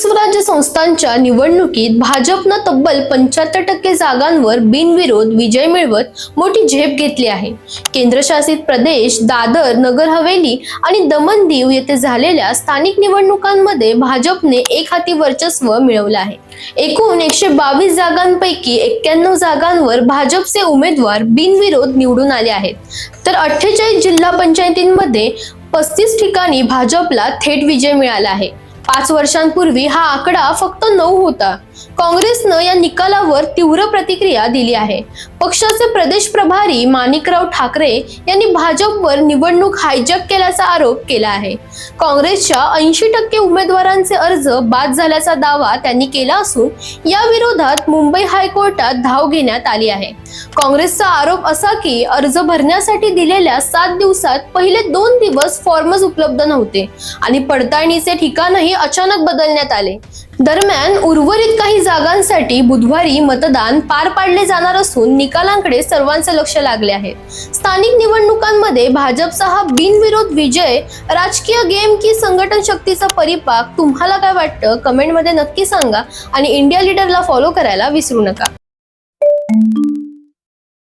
स्वराज्य संस्थांच्या निवडणुकीत भाजपनं तब्बल पंच्याहत्तर टक्के जागांवर बिनविरोध विजय मिळवत मोठी झेप घेतली आहे. केंद्रशासित प्रदेश दादर नगर हवेली आणि दमन दीव येथे झालेल्या स्थानिक निवडणुकांमध्ये भाजपने एक हाती वर्चस्व मिळवलं आहे. एकूण एकशे बावीस जागांपैकी एक्क्याण्णव जागांवर भाजपचे उमेदवार बिनविरोध निवडून आले आहेत. तर अठ्ठेचाळीस जिल्हा पंचायतींमध्ये पस्तीस ठिकाणी भाजपला थेट विजय मिळाला आहे. पाच वर्षांपूर्वी हा आकडा फक्त नऊ होता. काँग्रेसनं या निकालावर तीव्र प्रतिक्रिया दिली आहे. पक्षाचे प्रदेश प्रभारी माणिकराव ठाकरे यांनी भाजपवर निवडणूक हायजॅक केल्याचा आरोप केला आहे. काँग्रेसच्या ऐंशी टक्के उमेदवारांचे अर्ज बाद झाल्याचा दावा त्यांनी केला असून या विरोधात मुंबई हायकोर्टात धाव घेण्यात आली आहे. काँग्रेसचा आरोप असा की अर्ज भरण्यासाठी दिलेल्या सात दिवसात पहिले दोन दिवस फॉर्मच उपलब्ध नव्हते आणि पडताळणीचे ठिकाणही अचानक बदलण्यात आले. दरम्यान उर्वरित काही जागांसाठी बुधवारी मतदान पार पाडले जाणार असून निकालांकडे सर्वांचे लक्ष लागले आहे. स्थानिक निवडणुकांमध्ये भाजपचा हा बिनविरोध विजय राजकीय गेम की संघटन शक्तीचा परिपाक तुम्हाला काय वाटतं? कमेंटमध्ये नक्की सांगा आणि इंडिया लीडरला फॉलो करायला विसरू नका.